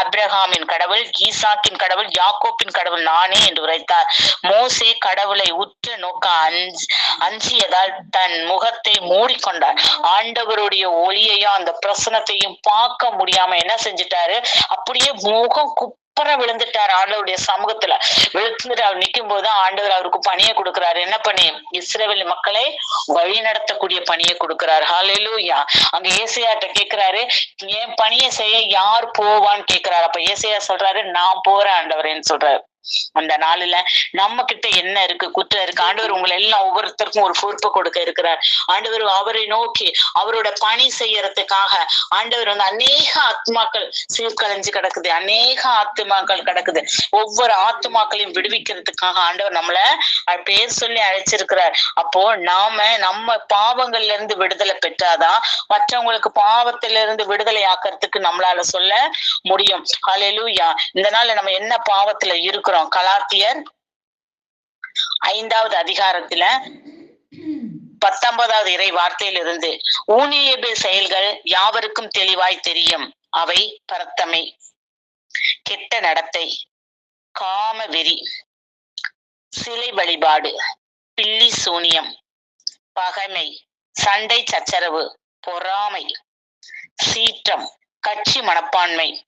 ஆப்ரஹாமின் கடவுள் ஈசாக்கின் கடவுள் யாக்கோப்பின் கடவுள் நானே என்று உரைத்தார். மோசே கடவுளை உற்று நோக்க அஞ்சியதால் தன் முகத்தை மூடிக்கொண்டார். ஆண்டவருடைய ஒளியையும் அந்த பிரசனத்தையும் பார்க்க முடியாம என்ன செஞ்சிட்டாரு? அப்படியே முகம் சூப்பரா விழுந்துட்டார் ஆண்டவருடைய சமூகத்துல. விழுந்துட்டு அவர் நிற்கும் போதுதான் ஆண்டவர் அவருக்கு பணியை கொடுக்கிறாரு. என்ன பணி? இஸ்ரேல் மக்களை வழி நடத்தக்கூடிய பணியை கொடுக்கிறார். ஹalleluya அங்க ஏசையாட்ட கேக்குறாரு என் பணியை செய்ய யார் போவான்னு கேக்குறாரு. அப்ப ஏசையா சொல்றாரு நான் போறேன் ஆண்டவரேன்னு சொல்றாரு. அந்த நாளுல நம்ம கிட்ட என்ன இருக்கு குற்றம் இருக்கு? ஆண்டவர் உங்களை எல்லாம் ஒவ்வொருத்தருக்கும் ஒரு பொறுப்பு கொடுக்க இருக்கிறார். ஆண்டவர் அவரை நோக்கி அவரோட பணி செய்யறதுக்காக ஆண்டவர் வந்து அநேக ஆத்மாக்கள் சீர்கலைஞ்சு கிடக்குது. அநேக ஆத்மாக்கள் கிடக்குது. ஒவ்வொரு ஆத்மாக்களையும் விடுவிக்கிறதுக்காக ஆண்டவர் நம்மள பேர் சொல்லி அழைச்சிருக்கிறார். அப்போ நாம நம்ம பாவங்கள்ல இருந்து விடுதலை பெற்றாதான் மற்றவங்களுக்கு பாவத்தில இருந்து விடுதலை ஆக்கிறதுக்கு நம்மளால சொல்ல முடியும். ஹalleluya இந்த நாள்ல நம்ம என்ன பாவத்துல இருக்கிறோம்? கலாத்தியர் ஐந்தாவது அதிகாரத்துல பத்தொன்பதாவது இறை வார்த்தையிலிருந்து ஊனியபே செயல்கள் யாவருக்கும் தெளிவாய் தெரியும். அவை பரத்தமை கெட்ட நடத்தை காம வெறி சிலை வழிபாடு பில்லி சூனியம் பகைமை சண்டை சச்சரவு பொறாமை சீற்றம் கட்சி மனப்பான்மை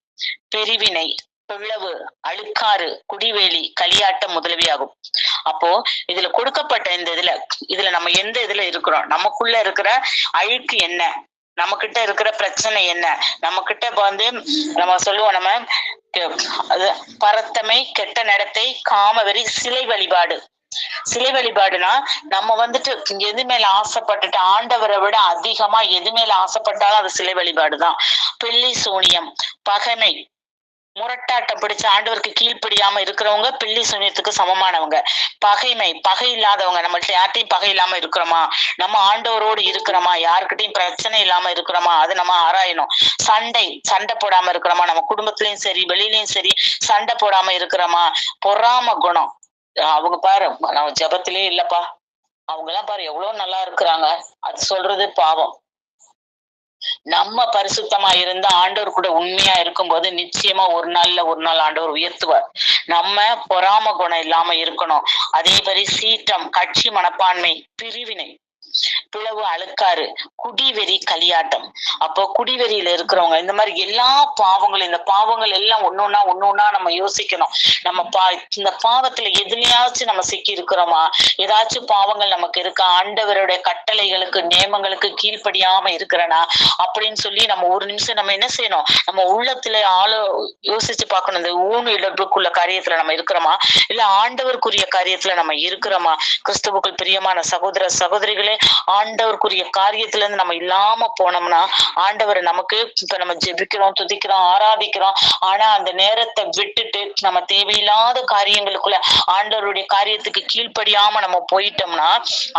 பிரிவினை துள்ளவு அழுக்காறு குடிவேலி களியாட்டம் முதலவியாகும் அப்போ இதுல கொடுக்கப்பட்ட இந்த இதுல இதுல நம்ம எந்த இதுல இருக்கிறோம்? நமக்குள்ள இருக்கிற அழுக்கு என்ன? நம்ம கிட்ட இருக்கிற பிரச்சனை என்ன? நம்ம கிட்ட இப்ப வந்து நம்ம சொல்லுவோம் நம்ம பரத்தமை கெட்ட நடத்தை காமவெறி சிலை வழிபாடு. சிலை வழிபாடுனா நம்ம வந்துட்டு எது மேல ஆசைப்பட்டுட்டு ஆண்டவரை விட அதிகமா எது மேல ஆசைப்பட்டாலும் அது சிலை வழிபாடுதான். பில்லி சூனியம் பகைமை முரட்டாட்டம் பிடிச்ச ஆண்டவருக்கு கீழ்ப்படியாம இருக்கிறவங்க பில்லி சூனியத்துக்கு சமமானவங்க. பகைமை பகை இல்லாதவங்க. நம்மள்ட்ட யார்ட்டையும் பகை இல்லாம இருக்கிறோமா? நம்ம ஆண்டவரோடு இருக்கிறோமா? யாருக்கிட்டையும் பிரச்சனை இல்லாம இருக்கிறோமா? அது நம்ம ஆராயணும். சண்டை சண்டை போடாம இருக்கிறோமா? நம்ம குடும்பத்திலயும் சரி வெளியிலயும் சரி சண்டை போடாம இருக்கிறோமா? பொறாம குணம். அவங்க பாரு நம்ம ஜெபத்திலே இல்லப்பா. அவங்க எல்லாம் பாரு எவ்வளவு நல்லா இருக்கிறாங்க. அது சொல்றது பாவம். நம்ம பரிசுத்தமா இருந்தா ஆண்டவர் கூட உண்மையா இருக்கும்போது நிச்சயமா ஒரு நாள்ல ஒரு நாள் ஆண்டவர் உயர்த்துவார். நம்ம பொறாம குணம் இல்லாம இருக்கணும். அதே மாதிரி சீற்றம் கட்சி மனப்பான்மை பிரிவினை. பிளவு அழுக்காறு குடிவெறி களியாட்டம். அப்போ குடிவெறியில இருக்கிறவங்க இந்த மாதிரி எல்லா பாவங்களும் இந்த பாவங்கள் எல்லாம் ஒன்னொன்னா ஒன்னொன்னா நம்ம யோசிக்கணும். நம்ம பா இந்த பாவத்துல எதுலயாச்சும் நம்ம சிக்கி இருக்கிறோமா? ஏதாச்சும் பாவங்கள் நமக்கு இருக்கா? ஆண்டவருடைய கட்டளைகளுக்கு நியமங்களுக்கு கீழ்ப்படியாம இருக்கிறனா? அப்படின்னு சொல்லி நம்ம ஒரு நிமிஷம் நம்ம என்ன செய்யணும்? நம்ம உள்ளத்துல ஆளோ யோசிச்சு பார்க்கணும். இந்த ஊனு இழப்புக்குள்ள காரியத்துல நம்ம இருக்கிறோமா? இல்ல ஆண்டவருக்குரிய காரியத்துல நம்ம இருக்கிறோமா? கிறிஸ்துவுக்குள் பிரியமான சகோதர சகோதரிகளே ஆண்டவருக்குரிய காரியத்துல இருந்து நம்ம இல்லாம போனோம்னா ஆண்டவர் நமக்கு இப்ப நம்ம ஜெபிக்கிறோம் துதிக்கிறோம் ஆராதிக்கிறோம். ஆனா அந்த நேரத்தை விட்டுட்டு நம்ம தேவையில்லாத காரியங்களுக்குள்ள ஆண்டவருடைய காரியத்துக்கு கீழ்ப்படியாம நம்ம போயிட்டோம்னா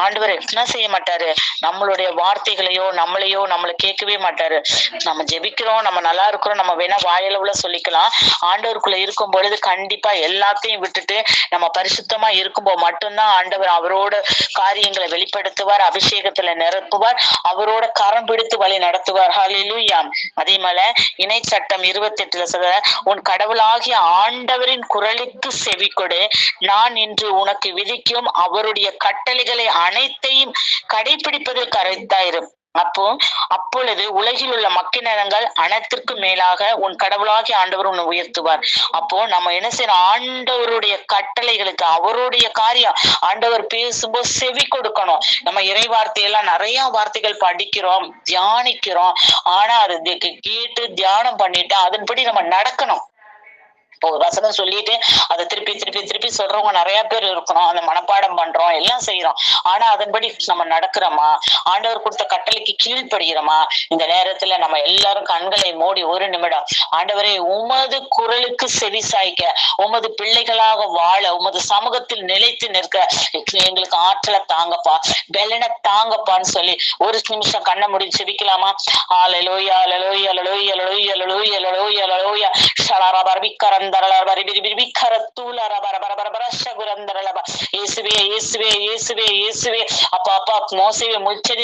ஆண்டவர் என்ன செய்ய மாட்டாரு? நம்மளுடைய வார்த்தைகளையோ நம்மளையோ நம்மளை கேட்கவே மாட்டாரு. நம்ம ஜெபிக்கிறோம் நம்ம நல்லா இருக்கிறோம் நம்ம வேணா வாயளவுல சொல்லிக்கலாம். ஆண்டவருக்குள்ள இருக்கும் பொழுது கண்டிப்பா எல்லாத்தையும் விட்டுட்டு நம்ம பரிசுத்தமா இருக்கும்போது மட்டும்தான் ஆண்டவர் அவரோட காரியங்களை வெளிப்படுத்துவார் அபிஷேகத்துல நிரப்புவார். அவரோட கரம் பிடித்து வழி நடத்துவார். ஹalleluya அதே மேல இணை சட்டம் இருபத்தி எட்டுல சொல்ற உன் கடவுளாகிய ஆண்டவரின் குரலுக்கு செவி கொடு. நான் இன்று உனக்கு விதிக்கும் அவருடைய கட்டளைகளை அனைத்தையும் கடைபிடிப்பதில் கரைத்தாயிரும் அப்போ அப்பொழுது உலகில் உள்ள மக்கினங்கள் அனைத்திற்கும் மேலாக உன் கடவுளாகிய ஆண்டவர் உன்னை உயர்த்துவார். அப்போ நம்ம என்ன செய்யணும்? ஆண்டவருடைய கட்டளைகளுக்கு அவருடைய காரியம் ஆண்டவர் பேசும்போது செவி கொடுக்கணும். நம்ம இறை வார்த்தையெல்லாம் நிறைய வார்த்தைகள் படிக்கிறோம் தியானிக்கிறோம். ஆனா அது கேட்டு தியானம் பண்ணிட்டு அதன்படி நம்ம நடக்கணும். இப்போ ஒரு வசனம் சொல்லிட்டு அதை திருப்பி திருப்பி திருப்பி சொல்றவங்க நிறைய பேர் இருக்கணும். அந்த மனப்பாடம் பண்றோம் எல்லாம் செய்யறோம் ஆனா அதன்படி நம்ம நடக்கிறோமா? ஆண்டவர் கொடுத்த கட்டளைக்கு கீழ்ப்படுகிறோமா? இந்த நேரத்துல நம்ம எல்லாரும் கண்களை மூடி ஒரு நிமிடம் ஆண்டவரே உமது குரலுக்கு செவி சாய்க்க உமது பிள்ளைகளாக வாழ உமது சமூகத்தில் நிலைத்து நிற்க எங்களுக்கு ஆற்றலை தாங்கப்பா வெள்ளனை தாங்கப்பான்னு சொல்லி ஒரு நிமிஷம் கண்ணை மூடி செபிக்கலாமா ஆலலோயா அலலோயா அலலோயா அலலோயா அலலோயா ஷலாரா அலலோயா இயேசுவே இயேசுவே இயேசுவே இயேசுவே அப்பா அப்பா மோசவே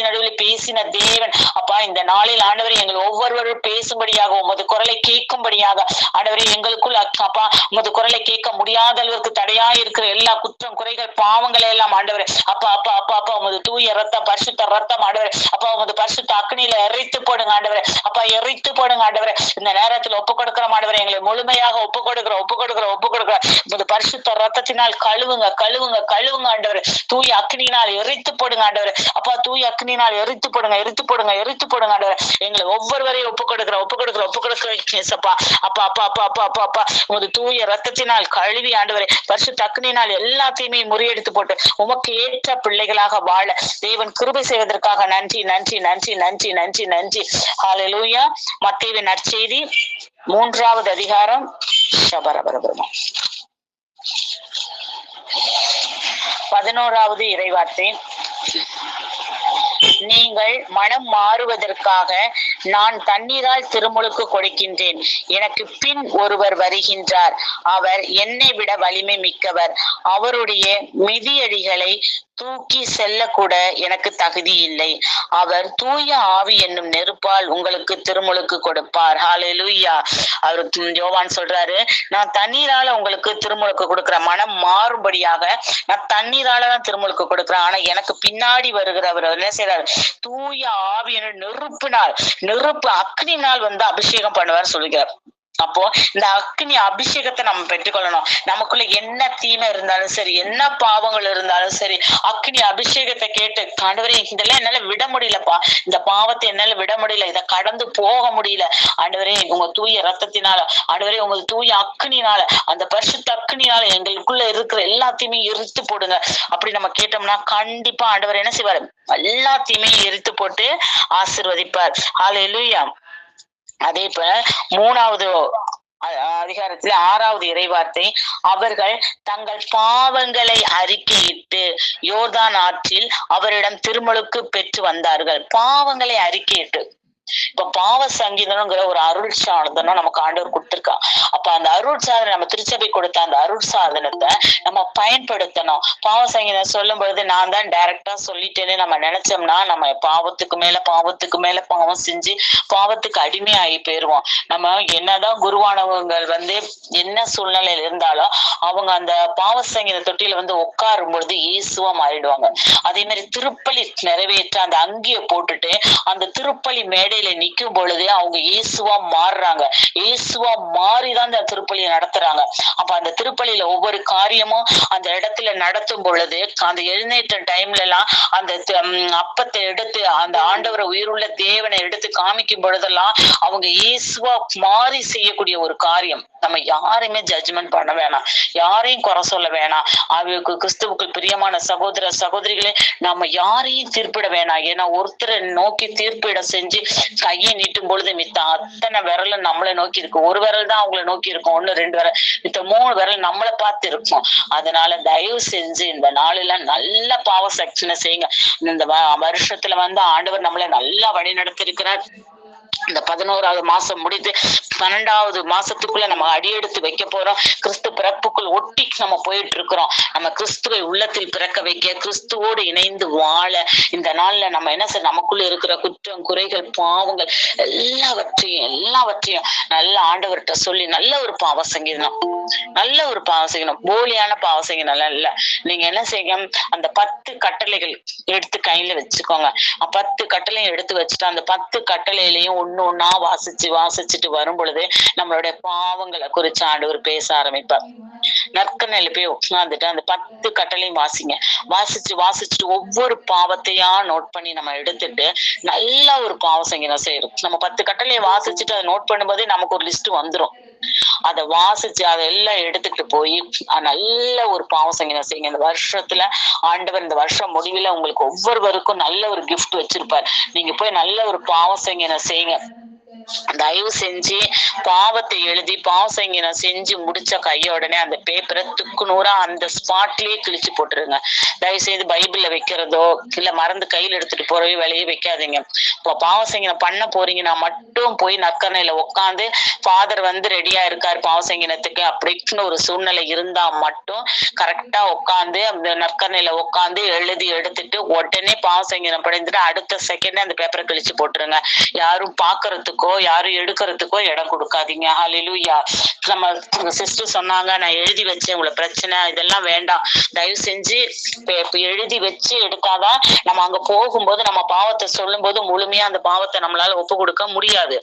நடுவில் பேசின தேவன் அப்பா இந்த நாளில் ஆண்டவர் எங்கள் ஒவ்வொருவரும் பேசும்படியாக உமது குரலை கேட்கும்படியாக ஆண்டவரே எங்களுக்குள் அப்பா உமது குரலை கேட்க முடியாத அளவிற்கு தடையா இருக்கிற எல்லா குற்றம் குறைகள் பாவங்களை எல்லாம் ஆண்டவர். அப்பா அப்பா அப்பா அப்பா உமது தூய ரத்தம் பரிசுத்த ரத்தம் ஆண்டவர். அப்பா உமது பரிசுத்த அக்னியில எரித்து போடுங்க ஆண்டவர். அப்பா எரித்து போடுங்க ஆண்டவர். இந்த நேரத்தில் ஒப்பு கொடுக்கிற ஆண்டவர். எங்களை முழுமையாக ஒப்பு கொடுக்கிற ஒப்பு கொடுக்கிற ஒப்பு கொடுக்கிற உமது பரிசுத்த ரத்தத்தினால் கழுவுங்க கழுவுங்க கழுவுங்க ஆண்டவர். தூய அக்னியினால் எரித்து போடுங்க ஆண்டவர். அப்பா தூய அக்னியினால் எரித்து போடுங்க எரித்து போடுங்க எரித்து போடுங்க ஆண்டவர். எங்களை ஒவ்வொருவரையும் ஒப்பு கொடுக்கிற ஒப்பு கொடுக்கிற ஒப்பு கொடுக்கிற ஏசப்பா அப்பா. அப்பா அப்பா அப்பா அப்பா அப்பா உமது தூய ரத்தத்தினால் கழுவி ஆண்டவரே. பரிசுத்த அக்னியினால் எல்லாத்தையுமே முறியடித்து போட்டு உமக்கு ஏற்ற பிள்ளைகளாக வாழ. தேவன் கிருபை செய்வதற்காக நன்றி நன்றி நன்றி நன்றி நன்றி நன்றி. ஹalleluya மத்தேவின் நற்செய்தி. மூன்றாவது அதிகாரம். ஷபரபரபரமா பதினோராவது இறைவார்த்தை. நீங்கள் மனம் மாறுவதற்காக நான் தண்ணீரால் திருமுழுக்கு கொடுக்கின்றேன். எனக்கு பின் ஒருவர் வருகின்றார். அவர் என்னை விட வலிமை மிக்கவர். அவருடைய மிதியடிகளை தூக்கி செல்லக்கூட எனக்கு தகுதி இல்லை. அவர் தூய ஆவி என்னும் நெருப்பால் உங்களுக்கு திருமுழுக்கு கொடுப்பார். ஹalleluya அவர் ஜோவான் யோவான் சொல்றாரு நான் தண்ணீரால உங்களுக்கு திருமுழுக்கு கொடுக்கிறேன். மனம் மாறும்படியாக நான் தண்ணீரால தான் திருமுழுக்கு கொடுக்கிறேன். ஆனா எனக்கு பின்னாடி வருகிறவர் என்ன செய்யறாரு தூய ஆவியின் நெருப்பினால் நெருப்பு அக்னினால் வந்து அபிஷேகம் பண்ணுவார் சொல்கிறார் அப்போ இந்த அக்னி அபிஷேகத்தை நம்ம பெற்றுக்கொள்ளணும். நமக்குள்ள என்ன தீமை இருந்தாலும் சரி என்ன பாவங்கள் இருந்தாலும் சரி அக்னி அபிஷேகத்தை கேட்டு ஆண்டவரே இதெல்லாம் என்னால விட முடியலப்பா. இந்த பாவத்தை என்னால விட முடியல. இதை கடந்து போக முடியல. ஆண்டவரே உங்க தூய ரத்தத்தினால ஆண்டவரே உங்க தூய அக்னினால அந்த பரிசுத்த அக்னினால எங்களுக்குள்ள இருக்கிற எல்லாத்தையுமே எரித்து போடுங்க. அப்படி நம்ம கேட்டோம்னா கண்டிப்பா ஆண்டவர் என்ன செய்வாரு? எல்லாத்தையுமே எரித்து போட்டு ஆசிர்வதிப்பார். ஹalleluya அதே போல மூணாவது அ- அதிகாரத்துல ஆறாவது இறைவார்த்தை அவர்கள் தங்கள் பாவங்களை அறிக்கையிட்டு யோர்தான் ஆற்றில் அவரிடம் திருமலுக்கு பெற்று வந்தார்கள். பாவங்களை அறிக்கையிட்டு. இப்ப பாவ சங்கீதம்ங்கிற ஒரு அருள் சாதனம் நமக்கு ஆண்டவர் கொடுத்திருக்கான் அப்ப அந்த அருள் சாதனை நம்ம திருச்சபை கொடுத்த அந்த அருள் சாதனத்தை நம்ம பயன்படுத்தணும். பாவ சங்கீதம் சொல்லும் பொழுது நான் தான் டைரக்டா சொல்லிட்டேன்னு நம்ம நினைச்சோம்னா நம்ம பாவத்துக்கு மேல பாவத்துக்கு மேல பாவம் செஞ்சு பாவத்துக்கு அடிமையாகி போயிருவோம். நம்ம என்னதான் குருவானவங்க வந்து என்ன சூழ்நிலையில இருந்தாலும் அவங்க அந்த பாவ சங்கீத தொட்டியில வந்து உட்காரும் பொழுது இயேசுவா மாறிடுவாங்க. அதே மாதிரி திருப்பலி நிறைவேற்ற அந்த அங்கிய போட்டுட்டு அந்த திருப்பலி மேடையில நிக்கும் பொழுது அவங்க இயேசுவா மாறுறாங்க. இயேசுவா மாறிதான் அந்த திருப்பலியை நடத்துறாங்க. அப்ப அந்த திருப்பலியில ஒவ்வொரு காரியமும் அந்த இடத்துல நடத்தும் பொழுது அந்த எழுநேற்ற டைம்ல எல்லாம் அந்த அப்பத்தை எடுத்து அந்த ஆண்டவரை உயிருள்ள தேவனை எடுத்து காமிக்கும் பொழுதெல்லாம் அவங்க இயேசுவா மாறி செய்யக்கூடிய ஒரு காரியம். நம்ம யாரையுமே ஜட்ஜ்மெண்ட் பண்ண வேணாம். யாரையும் குறை சொல்ல வேணாம். அவருக்கு கிறிஸ்துவுக்கு பிரியமான சகோதர சகோதரிகளே நம்ம யாரையும் தீர்ப்பிட வேணாம். ஏன்னா ஒருத்தரை நோக்கி தீர்ப்பிட செஞ்சு கையை நீட்டும் பொழுது மித்த அத்தனை விரலும் நம்மளை நோக்கி இருக்கும் ஒரு விரல் தான் அவங்கள நோக்கி இருக்கும். ஒண்ணு ரெண்டு விரல். மித்த மூணு விரல் நம்மளை பார்த்து இருக்கும். அதனால தயவு செஞ்சு இந்த நாளில நல்ல பாவ செக்ஷனை செய்யுங்க. இந்த வ- வருஷத்துல வந்து ஆண்டவர் நம்மளை நல்லா வழி நடத்திருக்கிறார் இந்த பதினோராவது மாசம் முடித்து பன்னெண்டாவது மாசத்துக்குள்ள நம்ம அடியெடுத்து வைக்க போறோம். கிறிஸ்து பிறப்புக்குள் ஒட்டி நம்ம போயிட்டு இருக்கிறோம். நம்ம கிறிஸ்துவை உள்ளத்தில் பிறக்க வைக்க கிறிஸ்துவோடு இணைந்து வாழ இந்த நாள்ல நம்ம என்ன செய்ய நமக்குள்ள இருக்கிற குற்றம் குறைகள் பாவங்கள் எல்லாவற்றையும் எல்லாவற்றையும் நல்ல ஆண்டவர்கிட்ட சொல்லி நல்ல ஒரு பாவ சங்கீதம். நல்ல ஒரு பாவ சங்கீதம் போலியான பாவ இல்ல. நீங்க என்ன செய்யணும் அந்த பத்து கட்டளைகள் எடுத்து கையில வச்சுக்கோங்க. பத்து கட்டளையும் எடுத்து வச்சுட்டு அந்த பத்து கட்டளையிலையும் ஒண்ணு ஒன்னா வாசிச்சு வாசிச்சுட்டு வரும் பொழுது நம்மளுடைய பாவங்களை குறிச்சு ஆண்டவர் பேச ஆரம்பிப்பார். நற்கனையில போய் உட்காந்துட்டு அந்த பத்து கட்டளையும் வாசிங்க. வாசிச்சு வாசிச்சுட்டு ஒவ்வொரு பாவத்தையா நோட் பண்ணி நம்ம எடுத்துட்டு நல்ல ஒரு பாவ சங்கீதம் செய்யறோம் நம்ம பத்து கட்டளையை வாசிச்சுட்டு அதை நோட் பண்ணும்போதே நமக்கு ஒரு லிஸ்ட் வந்துரும். அதை வாசிச்சு அதெல்லாம் எடுத்துட்டு போய் நல்ல ஒரு பாவம் சங்கீதம் செய்யுங்க இந்த வருஷத்துல ஆண்டவர் இந்த வருஷம் முடிவுல உங்களுக்கு ஒவ்வொருவருக்கும் நல்ல ஒரு கிஃப்ட் வச்சிருப்பார். நீங்க போய் நல்ல ஒரு பாவம் சங்கீதம் செய்யுங்க தயவு செஞ்சு பாவத்தை எழுதி பாவசங்கின செஞ்சு முடிச்ச கையோடனே அந்த பேப்பரை துக்கு நூறா அந்த ஸ்பாட்லயே கிழிச்சு போட்டுருங்க. தயவு செய்து பைபிள்ல வைக்கிறதோ இல்ல மறந்து கையில எடுத்துட்டு போறவே வேலையே வைக்காதீங்க. இப்போ பாவசங்கினம் பண்ண போறீங்கன்னா மட்டும் போய் நக்கரணையில உட்காந்து ஃபாதர் வந்து ரெடியா இருக்காரு பாவசங்கினத்துக்கு. அப்படின்னு ஒரு சூழ்நிலை இருந்தா மட்டும் கரெக்டா உட்காந்து அந்த நற்கரணையில உட்காந்து எழுதி எடுத்துட்டு உடனே பாவசங்கினம் படைந்துட்டு அடுத்த செகண்ட் அந்த பேப்பரை கிழிச்சு போட்டுருங்க. யாரும் பாக்குறதுக்கோ யாரும் எடுக்கிறதுக்கோ இடம் கொடுக்காதீங்க. ஹலிலூயா நம்ம சிஸ்டர் சொன்னாங்க நான் எழுதி வச்சேன் உங்களை பிரச்சனை இதெல்லாம் வேண்டாம். தயவு செஞ்சு எழுதி வச்சு எடுத்தாதான் நம்ம அங்க போகும்போது நம்ம பாவத்தை சொல்லும்போது முழுமையா அந்த பாவத்தை நம்மளால ஒப்பு கொடுக்க முடியாது.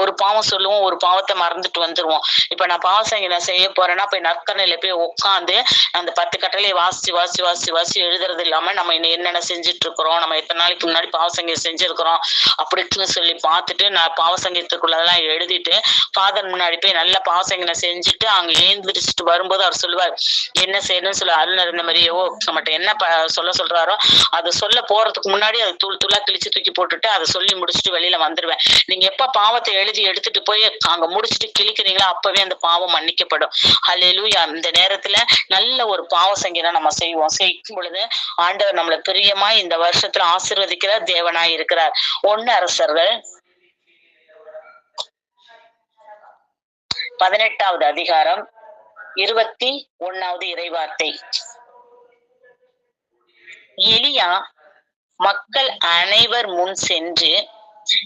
ஒரு பாவம் சொல்லுவோம் ஒரு பாவத்தை மறந்துட்டு வந்துருவோம். இப்ப நான் பாவசங்க நான் செய்ய போறேன்னா போய் நற்கரையில போய் உட்காந்து அந்த பத்து கட்டளையை வாசிச்சு வாசிச்சு வாசிச்சு வாசிச்சு எழுதுறது இல்லாம நம்ம என்னென்ன செஞ்சுட்டு இருக்கிறோம்? நம்ம எத்தனை நாளைக்கு முன்னாடி பாவசங்க செஞ்சிருக்கிறோம்? அப்படின்னு சொல்லி பார்த்துட்டு நான் பாவசங்கத்துக்குள்ளதெல்லாம் எழுதிட்டு ஃபாதர் முன்னாடி போய் நல்ல பாவசங்கனை செஞ்சுட்டு அங்க ஏந்திரிச்சிட்டு வரும்போது அவர் சொல்லுவார் என்ன செய்யணும்னு சொல்லி அருணர் இந்த மாதிரி ஓ நம்மகிட்ட என்ன ப- சொல்ல சொல்றாரோ அதை சொல்ல போறதுக்கு முன்னாடி அதை தூள் தூளா கிழிச்சு தூக்கி போட்டுட்டு அதை சொல்லி முடிச்சுட்டு வெளியில வந்துருவேன். நீங்க எப்ப பாவத்தை எழுதி எடுத்துட்டு போய் அங்க முடிச்சுட்டு கிழிக்கிறீங்களோ அப்பவே அந்த பாவம் மன்னிக்கப்படும். அலையிலூயா இந்த நேரத்துல நல்ல ஒரு பாவ சங்கீதம் நம்ம செய்வோம். செய்யும் பொழுது ஆண்டவர் நம்மளை பிரியமா இந்த வருஷத்துல ஆசீர்வதிக்கிற தேவனாய் இருக்கிறார். ஒன்னு அரசர்கள் பதினெட்டாவது அதிகாரம் இருபத்தி ஒன்னாவது இறைவார்த்தை. எலியா மக்கள் அனைவர் முன் சென்று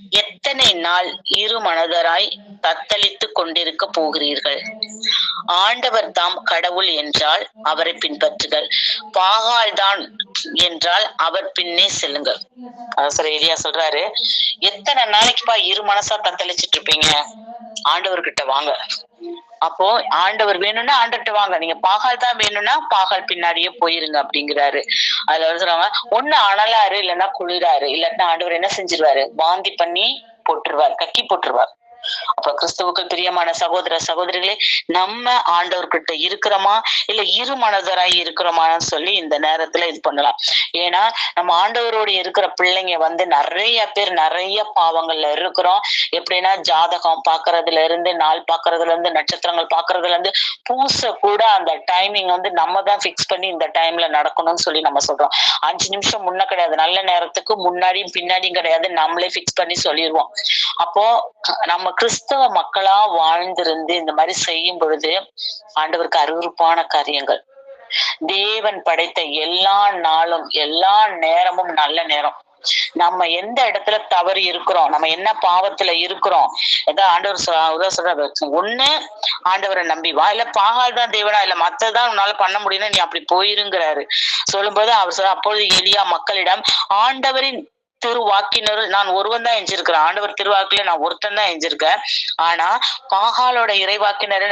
எத்தனை நாள் இரு மனதராய் தத்தளித்துக் கொண்டிருக்க போகிறீர்கள்? ஆண்டவர் தாம் கடவுள் என்றால் அவரை பின்பற்றுங்கள். பாகால் தான் என்றால் அவர் பின்னே செல்லுங்கள். அவசர எலியா சொல்றாரு. எத்தனை நாளைக்குப்பா இரு மனசா தத்தளிச்சிட்டு இருப்பீங்க? ஆண்டவர்கிட்ட வாங்க. அப்போ ஆண்டவர் வேணும்னா ஆண்டர்கிட்ட வாங்க. நீங்க பாகால் தான் வேணும்னா பாகால் பின்னாடியே போயிருங்க அப்படிங்கிறாரு. அதுல வந்து சொல்றாங்க ஒண்ணு அனலாரு இல்லைன்னா குளிராரு இல்லாட்டினா ஆண்டவர் என்ன செஞ்சிருவாரு? வாந்தி பண்ணி போட்டுருவார் கக்கி போட்டுருவார். அப்ப கிறிஸ்துவுக்கு பிரியமான சகோதர சகோதரிகளே நம்ம ஆண்டவர்கிட்ட இருக்கிறோமா? இல்ல இரு மனதராய் இருக்கிறோமான்னு சொல்லி இந்த நேரத்துல இது பண்ணலாம். ஏன்னா நம்ம ஆண்டவரோட இருக்கிற பிள்ளைங்க வந்து நிறைய பேர் நிறைய பாவங்கள்ல இருக்கிறோம். எப்படின்னா ஜாதகம் பாக்குறதுல இருந்து நாள் பாக்குறதுல இருந்து நட்சத்திரங்கள் பாக்குறதுல இருந்து பூச கூட அந்த டைமிங் வந்து நம்ம தான் பிக்ஸ் பண்ணி இந்த டைம்ல நடக்கணும்னு சொல்லி நம்ம சொல்றோம். அஞ்சு நிமிஷம் முன்ன கிடையாது. நல்ல நேரத்துக்கு முன்னாடியும் பின்னாடியும் கிடையாது. நம்மளே பிக்ஸ் பண்ணி சொல்லிடுவோம் அப்போ நம்ம கிறிஸ்தவ மக்களா வாழ்ந்திருந்து இந்த மாதிரி செய்யும் பொழுது ஆண்டவருக்கு அருவருப்பான காரியங்கள். தேவன் படைத்த எல்லா நாளும் எல்லா நேரமும் நல்ல நேரம். நம்ம எந்த இடத்துல தவறு இருக்கிறோம் நம்ம என்ன பாவத்துல இருக்கிறோம் ஏதோ ஆண்டவர் சொல்ற ஒண்ணு ஆண்டவரை நம்பி வா. இல்ல பாகால் தான் தேவனா இல்ல மத்ததான் உன்னால பண்ண முடியும் நீ அப்படி போயிருங்கிறாரு. சொல்லும்போது அவர் சொல்ற அப்பொழுது எளியா மக்களிடம் ஆண்டவரின் திருவாக்கினருள் நான் ஒருவன் தான் எஞ்சிருக்கிறேன். ஆண்டவர் திருவாக்குல நான் ஒருத்தன் தான் எஞ்சிருக்கேன். ஆனா பாகாலோட இறைவாக்கினர்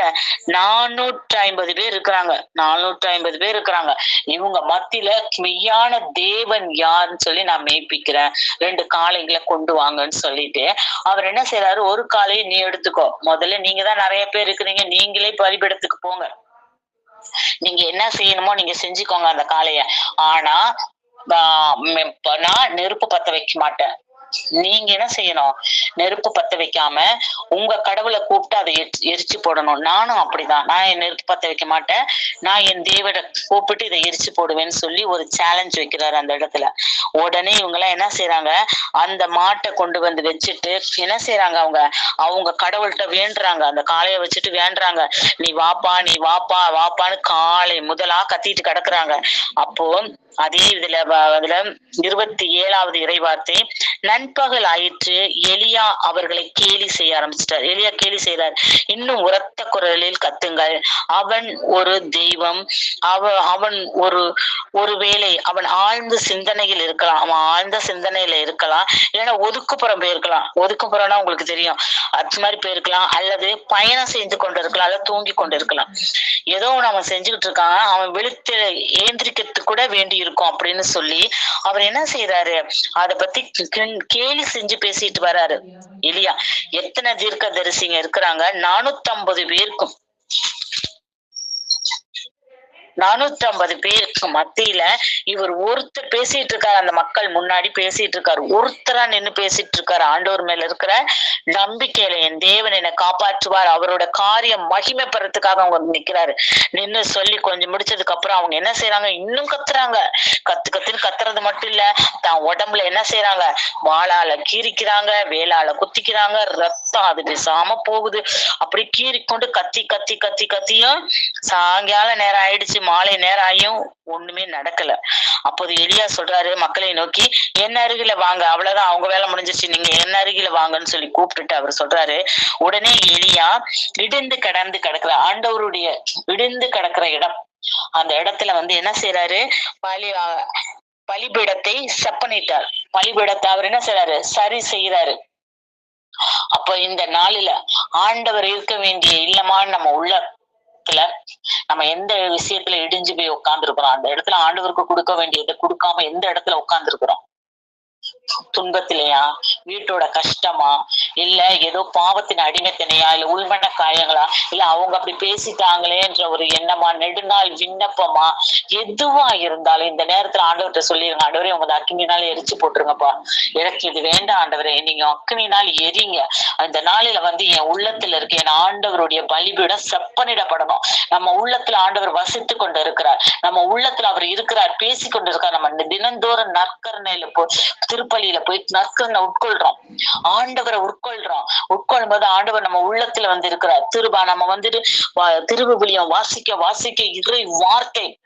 நானூற்றி ஐம்பது பேர் இருக்கிறாங்க. நானூற்றி ஐம்பது பேர் இருக்கிறாங்க. இவங்க மத்தியில மெய்யான தேவன் யாருன்னு சொல்லி நான் மெய்ப்பிக்கிறேன். ரெண்டு காளைங்களை கொண்டு வாங்கன்னு சொல்லிட்டு. அவர் என்ன செய்யறாரு ஒரு காளையை நீ எடுத்துக்கோ. முதல்ல நீங்க தான் நிறைய பேர் இருக்கிறீங்க. நீங்களே பலிபிடத்துக்கு போங்க. நீங்க என்ன செய்யணுமோ நீங்க செஞ்சுக்கோங்க அந்த காளைய. ஆனா நான் நெருப்பு பத்த வைக்க மாட்டேன். நீங்க என்ன செய்யணும்? நெருப்பு பத்த வைக்காம உங்க கடவுளை கூப்பிட்டு அதை எரிச்சு போடணும். நானும் அப்படிதான். நான் என் நெருப்பு பத்த வைக்க மாட்டேன். நான் என் தேவரை கூப்பிட்டு இதை எரிச்சு போடுவேன்னு சொல்லி ஒரு சேலஞ்ச் வைக்கிறாரு அந்த இடத்துல. உடனே இவங்க எல்லாம் என்ன செய்யறாங்க அந்த மாட்டை கொண்டு வந்து வச்சுட்டு என்ன செய்யறாங்க அவங்க? அவங்க கடவுள்கிட்ட வேண்டுறாங்க. அந்த காளைய வச்சுட்டு வேண்டுறாங்க. நீ வாப்பா நீ வாப்பா வாப்பான்னு காலை முதலா கத்திட்டு கிடக்குறாங்க. அப்போ அதே இதுல அதுல இருபத்தி ஏழாவது இறைவார்த்தை நண்பகல் ஆயிற்று எலியா அவர்களை கேலி செய்ய ஆரம்பிச்சிட்டார். எலியா கேலி செய்தார். இன்னும் உரத்த குரலில் கத்துங்கள். அவன் ஒரு தெய்வம். அவ அவன் ஒரு ஒருவேளை அவன் ஆழ்ந்த சிந்தனையில் இருக்கலாம். அவன் ஆழ்ந்த சிந்தனையில இருக்கலாம். இல்லைன்னா ஒதுக்குப்புறம் போயிருக்கலாம். ஒதுக்குப்புறம்னா உங்களுக்கு தெரியும். அது மாதிரி போயிருக்கலாம். அல்லது பயணம் செஞ்சு கொண்டு இருக்கலாம் அல்லது தூங்கி கொண்டு இருக்கலாம் ஏதோ ஒண்ணு அவன் செஞ்சுக்கிட்டு இருக்கான். அவன் விழுத்து ஏந்திரிக்கிறதுக்கு கூட வேண்டி இருக்கும் அப்படின்னு சொல்லி அவர் என்ன செய்யறாரு அத பத்தி கேலி செஞ்சு பேசிட்டு வராரு. இல்லையா? எத்தனை தீர்க்க தரிசிங்க இருக்கிறாங்க? நானூத்தி ஐம்பது பேருக்கும். நானூத்தி ஐம்பது பேர். மத்தியில இவர் ஒருத்தர் பேசிட்டு இருக்காரு. அந்த மக்கள் முன்னாடி பேசிட்டு இருக்காரு. ஒருத்தரா நின்னு பேசிட்டு இருக்காரு. ஆண்டவர் மேல இருக்கிற நம்பிக்கையில என் தேவன் என்னை காப்பாற்றுவார். அவரோட காரியம் மகிமை பெறத்துக்காக அவங்க வந்து நிக்கிறாரு. நின்னு சொல்லி கொஞ்சம் முடிச்சதுக்கு அப்புறம் அவங்க என்ன செய்யறாங்க இன்னும் கத்துறாங்க. கத்து கத்துன்னு கத்துறது மட்டும் இல்ல தான் உடம்புல என்ன செய்யறாங்க வாளால கீறிக்கிறாங்க வேளால குத்திக்கிறாங்க. ரத்தம் அது பேசாம போகுது. அப்படி கீறிக்கொண்டு கத்தி கத்தி கத்தி கத்தியும் சாயங்கால நேரம் ஆயிடுச்சு. மாலை நேரம் ஆகியும் ஒண்ணுமே நடக்கல. அப்போது எலியா சொல்றாரு மக்களை நோக்கி என்ன அருகில வாங்க அவ்வளவுதான் அவங்க வேலை முடிஞ்சிருச்சு நீங்க என்ன அருகில வாங்கன்னு சொல்லி கூப்பிட்டுட்டு அவர் சொல்றாரு. உடனே எலியா இடிந்து கடந்து கிடக்குற ஆண்டவருடைய இடிந்து கிடக்குற இடம். அந்த இடத்துல வந்து என்ன செய்யறாரு பலி பலிபீடத்தை செப்பனிட்டார். பலிபீடத்தை அவர் என்ன செய்யறாரு சரி செய்யறாரு அப்ப இந்த நாளில ஆண்டவர் இருக்க வேண்டிய இல்லமான்னு நம்ம உள்ள இடத்துல நம்ம எந்த விஷயத்துல இடிஞ்சு போய் உட்கார்ந்துருக்கிறோம்? அந்த இடத்துல ஆண்டவருக்கு கொடுக்க வேண்டியதை கொடுக்காம எந்த இடத்துல உட்கார்ந்துருக்கிறோம்? துன்பத்திலையா? வீட்டோட கஷ்டமா? இல்ல ஏதோ பாவத்தின் அடிமைத்தனையா? இல்ல உள்மன காயங்களா இல்ல அவங்க அப்படி பேசிட்டாங்களேன்ற ஒரு எண்ணமா? நெடுநாள் விண்ணப்பமா? எதுவா இருந்தாலும் இந்த நேரத்துல ஆண்டவர்கிட்ட சொல்லிருங்க. ஆண்டவரே உங்க அக்கினினால எரிச்சு போட்டுருங்கப்பா. எனக்கு இது வேண்டாம் ஆண்டவரே. நீங்க அக்கினினால் எரிங்க. அந்த நாளில வந்து என் உள்ளத்துல இருக்க என் ஆண்டவருடைய பலிபீடம் செப்பனிடப்படணும். நம்ம உள்ளத்துல ஆண்டவர் வசித்து கொண்டு இருக்கிறார் நம்ம உள்ளத்துல அவர் இருக்கிறார். பேசி கொண்டு இருக்கார் நம்ம தினந்தோறும் நற்கரணையில போ திருப்பலியில போய் நற்கரனை உட்கொள்றோம். ஆண்டவரை உட்கொள்றோம். உட்கொள்ளும் போது ஆண்டவர் நம்ம உள்ளத்துல வந்து இருக்கிறார் திருபா நம்ம வந்துட்டு வா- திருவிவிலியம் வாசிக்க வாசிக்க இறை வார்த்தை.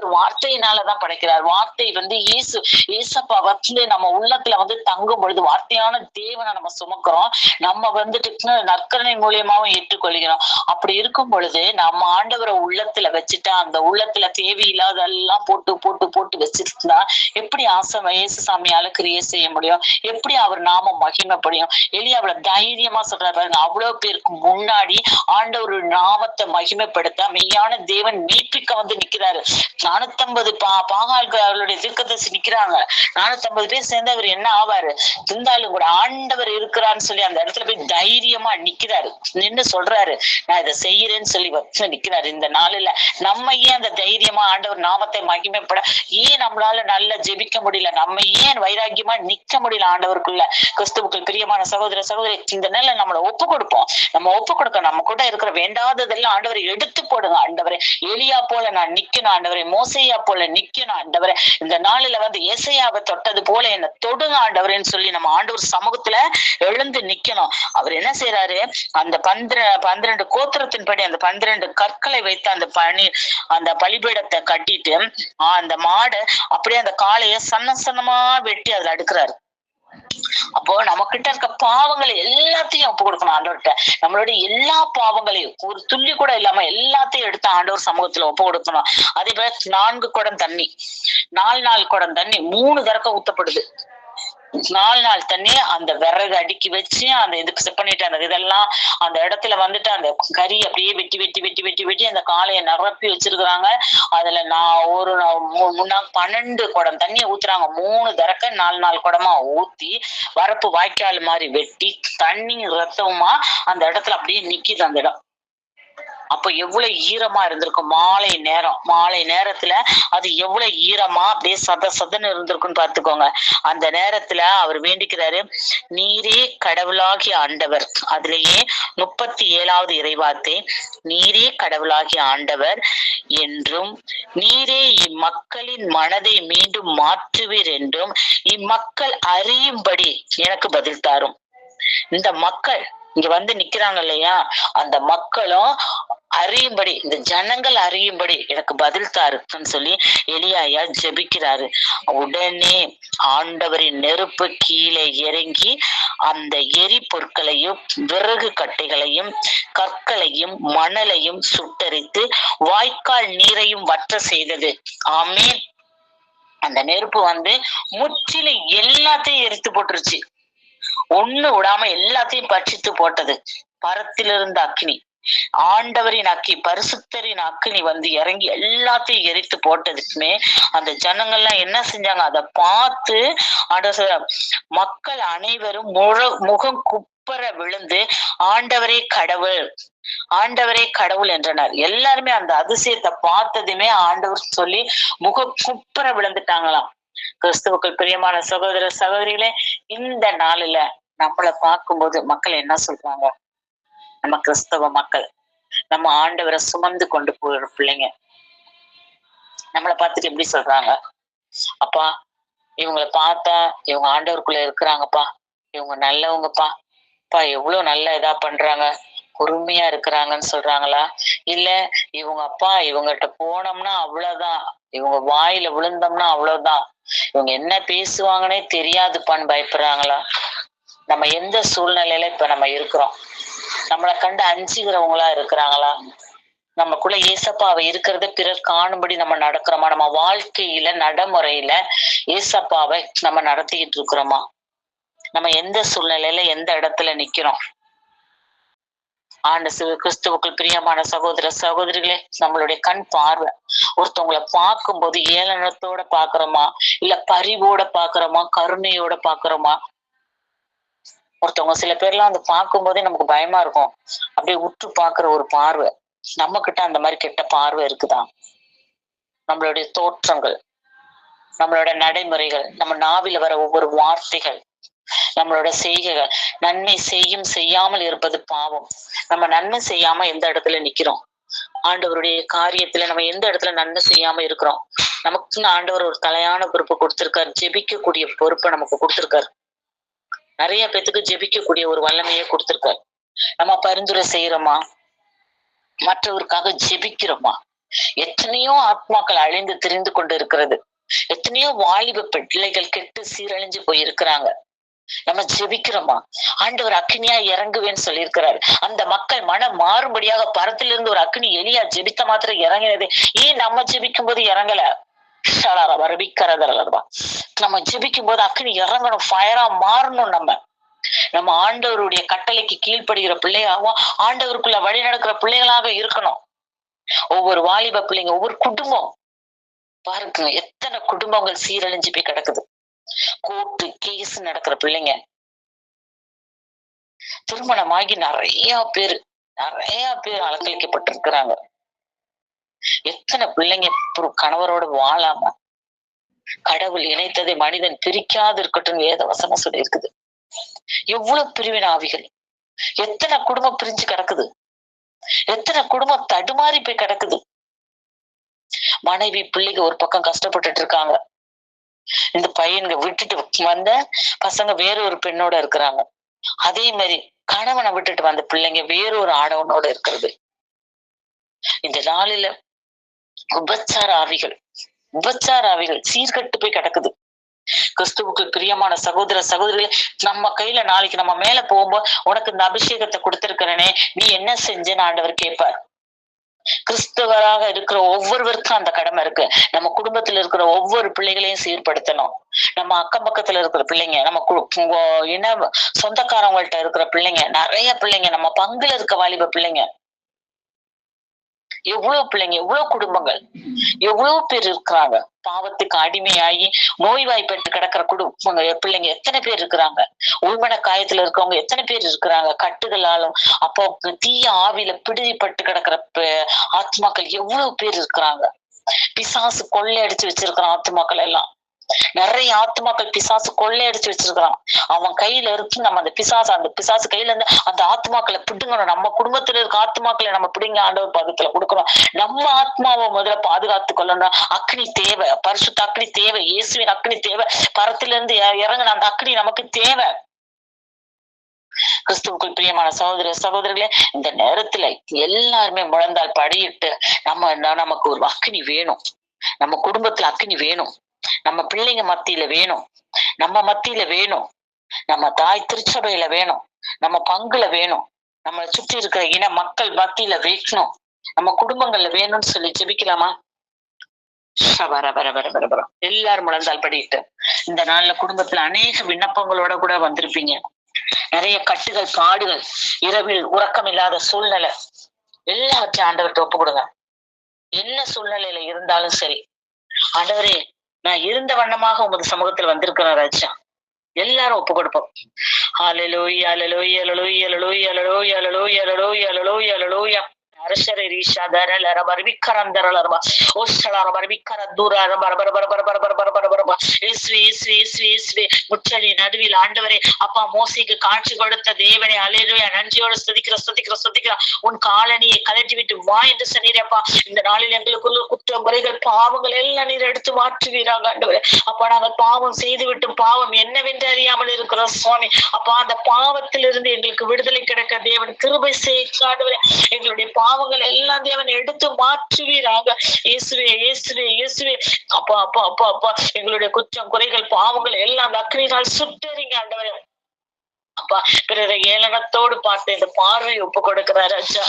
வார்த்தையினாலதான் படைக்கிறார். வார்த்தை வந்து இயேசு இயேசப்பா வந்து நம்ம உள்ளத்துல வந்து தங்கும் பொழுது வார்த்தையான தேவனை நம்ம சுமக்கிறோம். நம்ம வந்துட்டு நற்கரணை மூலியமாவும் ஏற்றுக்கொள்கிறோம். அப்படி இருக்கும் பொழுது நம்ம ஆண்டவரை உள்ளத்துல வச்சுட்டா அந்த உள்ளத்துல தேவையில்லாதெல்லாம் போட்டு போட்டு போட்டு வச்சிருந்தா எப்படி ஆசை இயேசு சாமியால கிரியை செய்ய முடியும்? எப்படி அவர் நாம மகிமைப்படியும்? எளிய அவ்வளவு தைரியமா சொல்றாரு பாருங்க. அவ்வளவு பேருக்கு முன்னாடி ஆண்டவர் நாமத்தை மகிமைப்படுத்த மெய்யான தேவன் மீட்பிக்க வந்து நிக்கிறாரு. நானூத்தம்பது பா பாகால்கள் அவருடைய தீர்க்கதரிசி நிக்கிறாங்க. நானூத்தம்பது பேர் சேர்ந்து அவர் என்ன ஆவாரு? இருந்தாலும் கூட ஆண்டவர் இருக்கிறான்னு சொல்லி அந்த இடத்துல போய் தைரியமா நிக்கிறாரு. நின்று சொல்றாரு நான் இதை செய்யறேன்னு சொல்லி வச்சு நிக்கிறாரு. இந்த நாளில நம்ம ஏன் அந்த தைரியமா ஆண்டவர் நாமத்தை மகிமைப்பட ஏன் நம்மளால நல்லா ஜெபிக்க முடியல? நம்ம ஏன் வைராக்கியமா நிக்க முடியல ஆண்டவருக்குள்ள? கிறிஸ்துவுக்குள் பிரியமான சகோதர சகோதரி இந்த நேரம் நம்மளை ஒப்பு கொடுப்போம். நம்ம ஒப்பு கொடுக்க நம்ம கூட இருக்கிற வேண்டாததெல்லாம் ஆண்டவரை எடுத்து போடுங்க. ஆண்டவரை எளியா போல நான் நிக்கணும். ஆண்டவரை மோசையா போல நிக்கணும் ஆண்டவரே. இந்த நாளில வந்து ஏசையாவை தொட்டது போல என்ன தொடுங்க ஆண்டவரேன்னு சொல்லி நம்ம ஆண்டவர் சமூகத்துல எழுந்து நிக்கணும். அவர் என்ன செய்யறாரு அந்த பந்திர பன்னிரண்டு கோத்திரத்தின்படி அந்த பன்னிரண்டு கற்களை வைத்து அந்த பணி அந்த பலிபீடத்தை கட்டிட்டு அந்த மாடை அப்படியே அந்த காளைய சன்ன சன்னமா வெட்டி அதுல அடுக்கிறாரு. அப்போ நம்ம கிட்ட இருக்க பாவங்களை எல்லாத்தையும் ஒப்பு கொடுக்கணும் ஆண்டவர்கிட்ட. நம்மளுடைய எல்லா பாவங்களையும் ஒரு துள்ளி கூட இல்லாம எல்லாத்தையும் எடுத்து ஆண்டவர் சமூகத்துல ஒப்பு கொடுக்கணும். அதே போல நான்கு குடம் தண்ணி. நாலு நாலு குடம் தண்ணி மூணு தரக்க ஊத்தப்படுது. நாலு நாள் தண்ணி அந்த விறகு அடுக்கி வச்சு அந்த இதுக்கு செட் பண்ணிட்டு அந்த இதெல்லாம் அந்த இடத்துல வந்துட்டு அந்த கறி அப்படியே வெட்டி வெட்டி வெட்டி வெட்டி வெட்டி அந்த காளையை நிரப்பி வச்சிருக்கிறாங்க. அதுல நான் ஒரு முன்னா பன்னெண்டு குடம் தண்ணியை ஊத்துறாங்க. மூணு தரக்க நாலு நாலு குடமா ஊத்தி வரப்பு வாய்க்கால் மாதிரி வெட்டி தண்ணி ரத்தமா அந்த இடத்துல அப்படியே நிக்கிது அந்த இடம். அப்ப எவ்வளவு ஈரமா இருந்திருக்கும்? மாலை நேரம். மாலை நேரத்துல அது எவ்வளவு ஈரமா அப்படியே சத சதன்னு இருந்திருக்குன்னு பாத்துக்கோங்க அந்த நேரத்துல அவர் வேண்டிக்கிறாரு நீரே கடவுளாகிய ஆண்டவர். அதுலயே முப்பத்தி ஏழாவது இறைவார்த்தை நீரே கடவுளாகிய ஆண்டவர் என்றும் நீரே இம்மக்களின் மனதை மீண்டும் மாற்றுவீர் என்றும் இம்மக்கள் அறியும்படி எனக்கு பதில் தாரும். இந்த மக்கள் இங்க வந்து நிக்கிறாங்க இல்லையா? அந்த மக்களும் அறியும்படி இந்த ஜனங்கள் அறியும்படி எனக்கு பதில் தாருன்னு சொல்லி எலியாயா ஜெபிக்கிறாரு. உடனே ஆண்டவரின் நெருப்பு கீழே இறங்கி அந்த எரி பொருட்களையும் விறகு கட்டைகளையும் கற்களையும் மணலையும் சுட்டரித்து வாய்க்கால் நீரையும் வற்ற செய்தது. ஆமேன். அந்த நெருப்பு வந்து முற்றிலும் எல்லாத்தையும் எரித்து போட்டுருச்சு. ஒண்ணு விடாம எல்லாத்தையும் பட்சித்து போட்டது. பரத்திலிருந்து அக்னி. ஆண்டவரின் அக்கி பரிசுத்தரின் அக்கினி வந்து இறங்கி எல்லாத்தையும் எரித்து போட்டதுக்குமே அந்த ஜனங்கள்லாம் என்ன செஞ்சாங்க? அதை பார்த்து ஆண்டவர் மக்கள் அனைவரும் முழ முகம் குப்பர விழுந்து ஆண்டவரே கடவுள் ஆண்டவரே கடவுள் என்றனர். எல்லாருமே அந்த அதிசயத்தை பார்த்ததுமே ஆண்டவர் சொல்லி முக குப்பர விழுந்துட்டாங்களாம். கிறிஸ்துவுக்கள் பிரியமான சகோதர சகோதரிகளே இந்த நாளில நம்மளை பார்க்கும்போது மக்கள் என்ன சொல்றாங்க? நம்ம கிறிஸ்தவ மக்கள். நம்ம ஆண்டவரை சுமந்து கொண்டு போற பிள்ளைங்க. நம்மளை பார்த்துட்டு எப்படி சொல்றாங்க? அப்பா இவங்களை பார்த்தா இவங்க ஆண்டவருக்குள்ள இருக்கிறாங்கப்பா. இவங்க நல்லவங்கப்பா. அப்பா எவ்வளவு நல்ல இதா பண்றாங்க. பொறுமையா இருக்கிறாங்கன்னு சொல்றாங்களா? இல்ல இவங்க அப்பா இவங்ககிட்ட போனோம்னா அவ்வளவுதான். இவங்க வாயில விழுந்தோம்னா அவ்வளவுதான். இவங்க என்ன பேசுவாங்கன்னே தெரியாதுப்பான்னு பயப்படுறாங்களா? நம்ம எந்த சூழ்நிலையில இப்ப நம்ம இருக்கிறோம்? நம்மளை கண்டு அஞ்சுகிறவங்களா இருக்கிறாங்களா? நமக்குள்ள ஏசப்பாவை இருக்கிறத பிறர் காணும்படி நம்ம நடக்கிறோமா? நம்ம வாழ்க்கையில நடைமுறையில ஏசப்பாவை நம்ம நடத்திக்கிட்டு இருக்கிறோமா? நம்ம எந்த சூழ்நிலையில எந்த இடத்துல நிக்கிறோம்? ஆண்டு சிவ கிறிஸ்துவுக்குள் பிரியமான சகோதர சகோதரிகளே நம்மளுடைய கண் பார்வை. ஒருத்தவங்களை பார்க்கும்போது ஏளனத்தோட பாக்குறோமா இல்ல பரிவோட பாக்குறோமா கருணையோட பாக்குறோமா ஒருத்தவங்க சில பேர்லாம் வந்து பார்க்கும் போதே நமக்கு பயமா இருக்கும். அப்படியே உற்று பாக்குற ஒரு பார்வை. நம்ம கிட்ட அந்த மாதிரி கெட்ட பார்வை இருக்குதா? நம்மளுடைய தோற்றங்கள் நம்மளோட நடைமுறைகள் நம்ம நாவில வர ஒவ்வொரு வார்த்தைகள் நம்மளோட செய்கைகள் நன்மை செய்யும் செய்யாமல் இருப்பது பாவம். நம்ம நன்மை செய்யாம எந்த இடத்துல நிக்கிறோம்? ஆண்டவருடைய காரியத்துல நம்ம எந்த இடத்துல நன்மை செய்யாம இருக்கிறோம்? நமக்குன்னு ஆண்டவர் ஒரு தலையான பொறுப்பு கொடுத்திருக்காரு. ஜெபிக்கக்கூடிய பொறுப்பை நமக்கு கொடுத்திருக்காரு. நிறைய பேத்துக்கு ஜெபிக்கக்கூடிய ஒரு வல்லமையை கொடுத்திருக்காரு. நம்ம பரிந்துரை செய்யறோமா மற்றவருக்காக ஜெபிக்கிறோமா? எத்தனையோ ஆத்மாக்கள் அழிந்து திரிந்து கொண்டு இருக்கிறது. எத்தனையோ வாலிப பிள்ளைகள் கெட்டு சீரழிஞ்சு போயிருக்கிறாங்க. நம்ம ஜெபிக்கிறோமா? ஆண்டவர் அக்னியா இறங்குவேன்னு சொல்லியிருக்கிறாரு. அந்த மக்கள் மனம் மாறும்படியாக பரத்திலிருந்து ஒரு அக்னி எலியா ஜெபித்த மாத்திரம் இறங்கினது. ஏன் நம்ம ஜெபிக்கும் போது இறங்கல? வரபிக்கிறதா நம்ம ஜெபிக்கும் போது அக்னி இறங்கணும் ஃபயரா மாறணும் நம்ம. நம்ம ஆண்டவருடைய கட்டளைக்கு கீழ்ப்படுகிற பிள்ளையாகவும் ஆண்டவருக்குள்ள வழி நடக்கிற பிள்ளைகளாக இருக்கணும். ஒவ்வொரு வாலிப பிள்ளைங்க ஒவ்வொரு குடும்பம். பாருங்க எத்தனை குடும்பங்கள் சீரழிஞ்சு போய் கிடக்குது. கோர்ட்டு கேஸ் நடக்கிற பிள்ளைங்க. திருமணமாகி நிறைய பேர் நிறைய பேர் அலங்கரிக்கப்பட்டிருக்கிறாங்க. எத்தனை பிள்ளைங்க கணவரோட வாழாம கடவுள் இணைத்ததை மனிதன் பிரிக்காது இருக்கட்டும் வேத வசனம் சொல்லி இருக்குது எவ்வளவு பிரிவின் ஆவிகள். எத்தனை குடும்பம் பிரிஞ்சு கிடக்குது. எத்தனை குடும்பம் தடுமாறி போய் கிடக்குது. மனைவி பிள்ளைங்க ஒரு பக்கம் கஷ்டப்பட்டுட்டு இருக்காங்க. இந்த பையனுங்க விட்டுட்டு வந்த பசங்க வேற ஒரு பெண்ணோட இருக்கிறாங்க. அதே மாதிரி கணவனை விட்டுட்டு வந்த பிள்ளைங்க வேற ஒரு ஆடவனோட இருக்கிறது. இந்த நாளில உபச்சார ஆவிகள் உபச்சார ஆவிகள் சீர்கட்டு போய் கிடக்குது. கிறிஸ்துவுக்கு பிரியமான சகோதர சகோதரிகளே நம்ம கையில நாளைக்கு நம்ம மேல போகும்போது உனக்கு இந்த அபிஷேகத்தை கொடுத்திருக்கிறனே நீ என்ன செஞ்சேன்னு ஆண்டவர் கேட்பார். கிறிஸ்தவராக இருக்கிற ஒவ்வொருவருக்கும் அந்த கடமை இருக்கு. நம்ம குடும்பத்துல இருக்கிற ஒவ்வொரு பிள்ளைகளையும் சீர்படுத்தணும். நம்ம அக்கம் பக்கத்துல இருக்கிற பிள்ளைங்க நம்ம கு- உங்க சொந்தக்காரவங்கள்ட்ட இருக்கிற பிள்ளைங்க நிறைய பிள்ளைங்க நம்ம பங்குல இருக்க வாலிப பிள்ளைங்க. எவ்வளவு பிள்ளைங்க எவ்வளவு குடும்பங்கள் எவ்வளவு பேர் இருக்கிறாங்க? பாவத்துக்கு அடிமையாகி நோய்வாய்ப்பட்டு கிடக்கிற குடும்பங்க பிள்ளைங்க எத்தனை பேர் இருக்கிறாங்க? உள்மன காயத்துல இருக்கவங்க எத்தனை பேர் இருக்கிறாங்க? கட்டுகளாலும் அப்போ தீய ஆவியில பிடிப்பட்டு கிடக்கிற ஆத்மாக்கள் எவ்வளவு பேர் இருக்கிறாங்க? பிசாசு கொள்ளை அடிச்சு வச்சிருக்கிற ஆத்மாக்கள் எல்லாம். நிறைய ஆத்மாக்கள் பிசாசு கொள்ளையடிச்சு வச்சிருக்கிறான். அவன் கையில இருக்கு நம்ம அந்த பிசாசு அந்த பிசாசு கையில இருந்து அந்த ஆத்மாக்களை பிடுங்கணும். நம்ம குடும்பத்துல இருக்க ஆத்மாக்களை நம்ம பிடுங்க ஆண்டவர் பாதத்துல கொடுக்கணும். நம்ம ஆத்மாவை முதல்ல பாதுகாத்து கொள்ளணும். அக்னி தேவை. பரிசுத்த அக்னி தேவை. இயேசுவின் அக்னி தேவை. பரத்துல இருந்து இறங்கின இறங்குன அந்த அக்னி நமக்கு தேவை. கிறிஸ்துவுக்குள் பிரியமான சகோதர சகோதரர்களே இந்த நேரத்துல எல்லாருமே முழந்தால் படியிட்டு நம்ம நமக்கு ஒரு அக்னி வேணும். நம்ம குடும்பத்துல அக்னி வேணும். நம்ம பிள்ளைங்க மத்தியில வேணும். நம்ம மத்தியில வேணும். நம்ம தாய் திருச்சபையில வேணும். நம்ம பங்குல வேணும். நம்மளை சுற்றி இருக்கிற இன மக்கள் மத்தியில வேணும். நம்ம குடும்பங்கள்ல வேணும்னு சொல்லி ஜெபிக்கலாமா? வர வர வர வர எல்லாரும் முழந்தால் படிட்டு. இந்த நாள்ல குடும்பத்துல அநேக விண்ணப்பங்களோட கூட வந்திருப்பீங்க. நிறைய கட்டுகள் பாடுகள் இரவில் உறக்கம் இல்லாத சூழ்நிலை. எல்லாவற்றையும் ஆண்டவர்கிட்ட ஒப்பு கொடுங்க. என்ன சூழ்நிலையில இருந்தாலும் சரி. ஆண்டவரே நான் இருந்த வண்ணமாக உமது சமூகத்தில் வந்திருக்கிறேன் ராஜா. எல்லாரும் ஒப்பு கொடுப்போம். ஹalleluya hallelujah hallelujah hallelujah hallelujah hallelujah hallelujah hallelujah அரசரை ரீஷா தரல ரபர் விக்கரந்தர லரபா ஓஸ்டல ரபர் விக்கர தூர ரபர் பர பர பர பர பர பர பர அப்பா பர இயேசுவே இயேசுவே இயேசுவே இயேசுவே முச்சலி நடுவில் ஆண்டவரே அப்பா மோசிக்கு காட்சி கொடுத்த தேவனை அலையிலுயா நன்றியோட ஸ்துதிக்கிற ஸ்துதிக்கிற ஸ்துதிக்கிற. உன் காலனியை கலட்டி விட்டு வா என்று சொன்னீரப்பா இந்த நாளில் எங்களுக்குள்ள குற்ற முறைகள் பாவங்கள் எல்லாம் நீர் எடுத்து மாற்றுவீராக ஆண்டவரே. அப்பா நாங்கள் பாவம் செய்து விட்டு பாவம் என்னவென்று அறியாமல் இருக்கிறோம் சுவாமி. அப்பா அந்த பாவத்திலிருந்து எங்களுக்கு விடுதலை கிடைக்க தேவன் கிருபை செய்ய ஆண்டவரே. எங்களுடைய பாவங்கள் எல்லாம் தேவன் எடுத்து மாற்றுவீராக. இயேசுவே இயேசுவே இயேசுவே அப்பா அப்பா அப்பா அப்பா எங்களுடைய குற்றம் குறைகள் பாவங்கள் எல்லாம் அந்த அக்னினால் சுட்டறிங்க ஆண்டவரே. அப்பா பிறரை ஏளனத்தோடு பார்த்து இந்த பார்வை ஒப்பு கொடுக்கிறார் ராஜா.